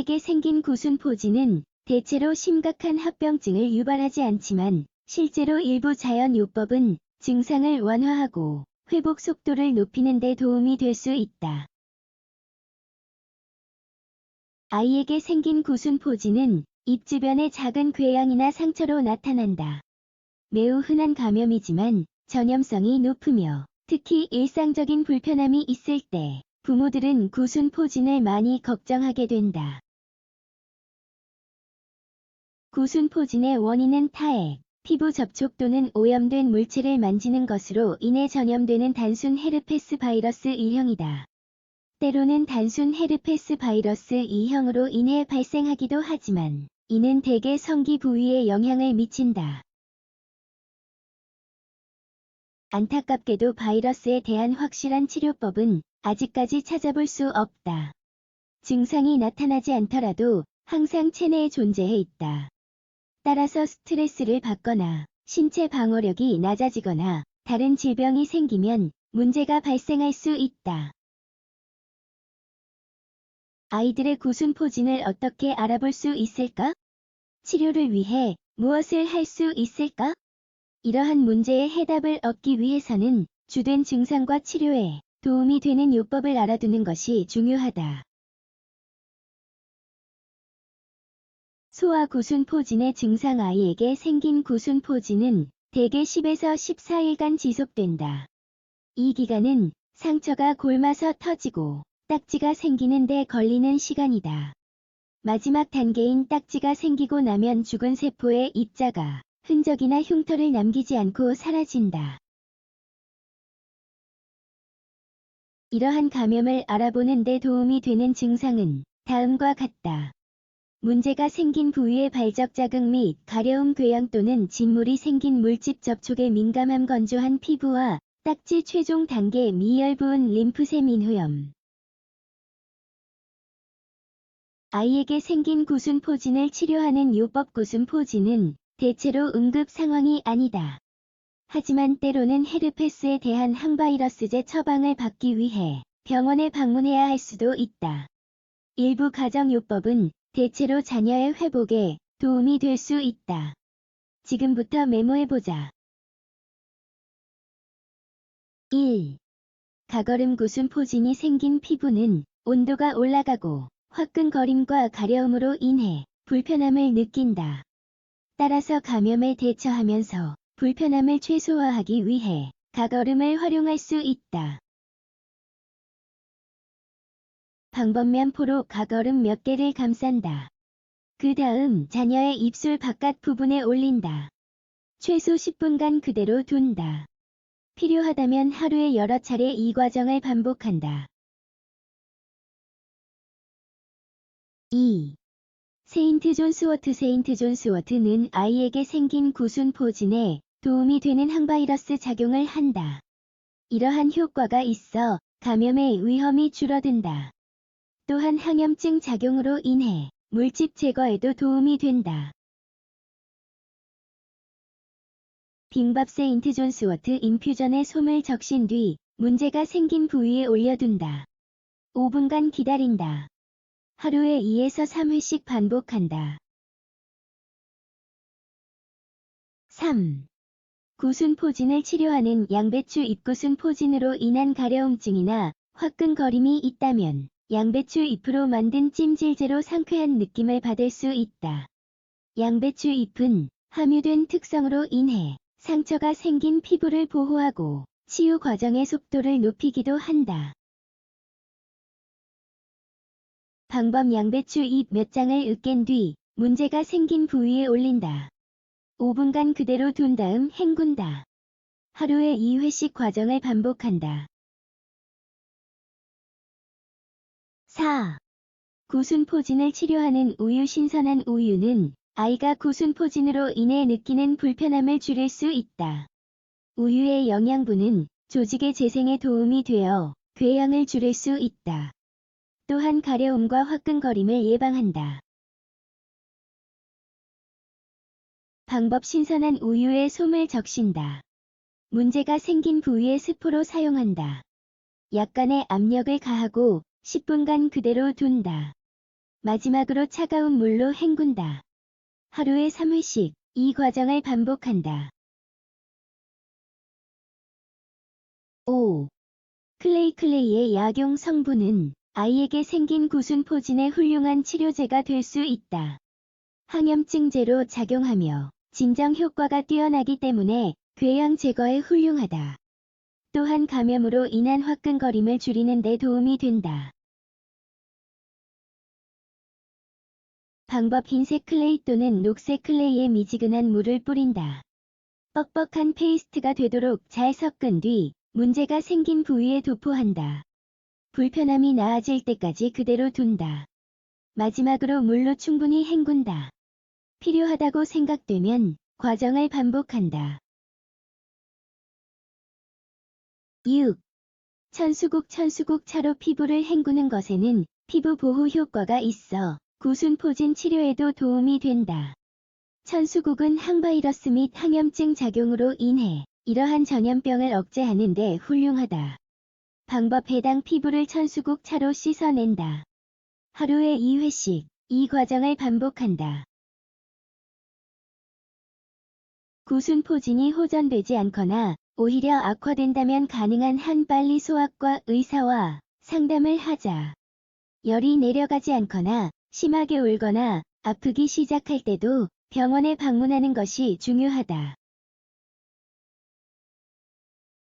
아이에게 생긴 구순포진은 대체로 심각한 합병증을 유발하지 않지만 실제로 일부 자연요법은 증상을 완화하고 회복 속도를 높이는 데 도움이 될 수 있다. 아이에게 생긴 구순포진은 입 주변의 작은 궤양이나 상처로 나타난다. 매우 흔한 감염이지만 전염성이 높으며 특히 일상적인 불편함이 있을 때 부모들은 구순포진을 많이 걱정하게 된다. 구순포진의 원인은 타액, 피부 접촉 또는 오염된 물체를 만지는 것으로 인해 전염되는 단순 헤르페스 바이러스 1형이다. 때로는 단순 헤르페스 바이러스 2형으로 인해 발생하기도 하지만 이는 대개 성기 부위에 영향을 미친다. 안타깝게도 바이러스에 대한 확실한 치료법은 아직까지 찾아볼 수 없다. 증상이 나타나지 않더라도 항상 체내에 존재해 있다. 따라서 스트레스를 받거나 신체 방어력이 낮아지거나 다른 질병이 생기면 문제가 발생할 수 있다. 아이들의 구순 포진을 어떻게 알아볼 수 있을까? 치료를 위해 무엇을 할 수 있을까? 이러한 문제의 해답을 얻기 위해서는 주된 증상과 치료에 도움이 되는 요법을 알아두는 것이 중요하다. 소아 구순포진의 증상 아이에게 생긴 구순포진은 대개 10에서 14일간 지속된다. 이 기간은 상처가 골마서 터지고 딱지가 생기는 데 걸리는 시간이다. 마지막 단계인 딱지가 생기고 나면 죽은 세포의 입자가 흔적이나 흉터를 남기지 않고 사라진다. 이러한 감염을 알아보는 데 도움이 되는 증상은 다음과 같다. 문제가 생긴 부위의 발적 자극 및 가려움 궤양 또는 진물이 생긴 물집 접촉에 민감함 건조한 피부와 딱지 최종 단계 미열부은 림프세 민후염. 아이에게 생긴 구순 포진을 치료하는 요법 구순 포진은 대체로 응급 상황이 아니다. 하지만 때로는 헤르페스에 대한 항바이러스제 처방을 받기 위해 병원에 방문해야 할 수도 있다. 일부 가정요법은 대체로 자녀의 회복에 도움이 될 수 있다. 지금부터 메모해보자. 1. 가거름 구순 포진이 생긴 피부는 온도가 올라가고 화끈거림과 가려움으로 인해 불편함을 느낀다. 따라서 감염에 대처하면서 불편함을 최소화하기 위해 가거름을 활용할 수 있다. 방법면 포로 가거름 몇 개를 감싼다. 그 다음 자녀의 입술 바깥 부분에 올린다. 최소 10분간 그대로 둔다. 필요하다면 하루에 여러 차례 이 과정을 반복한다. 2. 세인트 존 스워트 세인트 존 스워트는 아이에게 생긴 구순 포진에 도움이 되는 항바이러스 작용을 한다. 이러한 효과가 있어 감염의 위험이 줄어든다. 또한 항염증 작용으로 인해 물집 제거에도 도움이 된다. 빙밥 세 인트 존 스워트 인퓨전에 솜을 적신 뒤 문제가 생긴 부위에 올려둔다. 5분간 기다린다. 하루에 2에서 3회씩 반복한다. 3. 구순 포진을 치료하는 양배추 잎구순 포진으로 인한 가려움증이나 화끈거림이 있다면 양배추 잎으로 만든 찜질제로 상쾌한 느낌을 받을 수 있다. 양배추 잎은 함유된 특성으로 인해 상처가 생긴 피부를 보호하고 치유 과정의 속도를 높이기도 한다. 방법 양배추 잎 몇 장을 으깬 뒤 문제가 생긴 부위에 올린다. 5분간 그대로 둔 다음 헹군다. 하루에 2회씩 과정을 반복한다. 4. 구순포진을 치료하는 우유 신선한 우유는 아이가 구순포진으로 인해 느끼는 불편함을 줄일 수 있다. 우유의 영양분은 조직의 재생에 도움이 되어 궤양을 줄일 수 있다. 또한 가려움과 화끈거림을 예방한다. 방법 신선한 우유에 솜을 적신다. 문제가 생긴 부위에 스프로 사용한다. 약간의 압력을 가하고 10분간 그대로 둔다. 마지막으로 차가운 물로 헹군다. 하루에 3회씩 이 과정을 반복한다. 5. 클레이 클레이의 약용 성분은 아이에게 생긴 구순 포진의 훌륭한 치료제가 될 수 있다. 항염증제로 작용하며 진정 효과가 뛰어나기 때문에 궤양 제거에 훌륭하다. 또한 감염으로 인한 화끈거림을 줄이는 데 도움이 된다. 방법 흰색 클레이 또는 녹색 클레이에 미지근한 물을 뿌린다. 뻑뻑한 페이스트가 되도록 잘 섞은 뒤 문제가 생긴 부위에 도포한다. 불편함이 나아질 때까지 그대로 둔다. 마지막으로 물로 충분히 헹군다. 필요하다고 생각되면 과정을 반복한다. 6. 천수국 천수국 차로 피부를 헹구는 것에는 피부 보호 효과가 있어 구순포진 치료에도 도움이 된다. 천수국은 항바이러스 및 항염증 작용으로 인해 이러한 전염병을 억제하는 데 훌륭하다. 방법 해당 피부를 천수국 차로 씻어낸다. 하루에 2회씩 이 과정을 반복한다. 구순포진이 호전되지 않거나 오히려 악화된다면 가능한 한 빨리 소압과 의사와 상담을 하자. 열이 내려가지 않거나 심하게 울거나 아프기 시작할 때도 병원에 방문하는 것이 중요하다.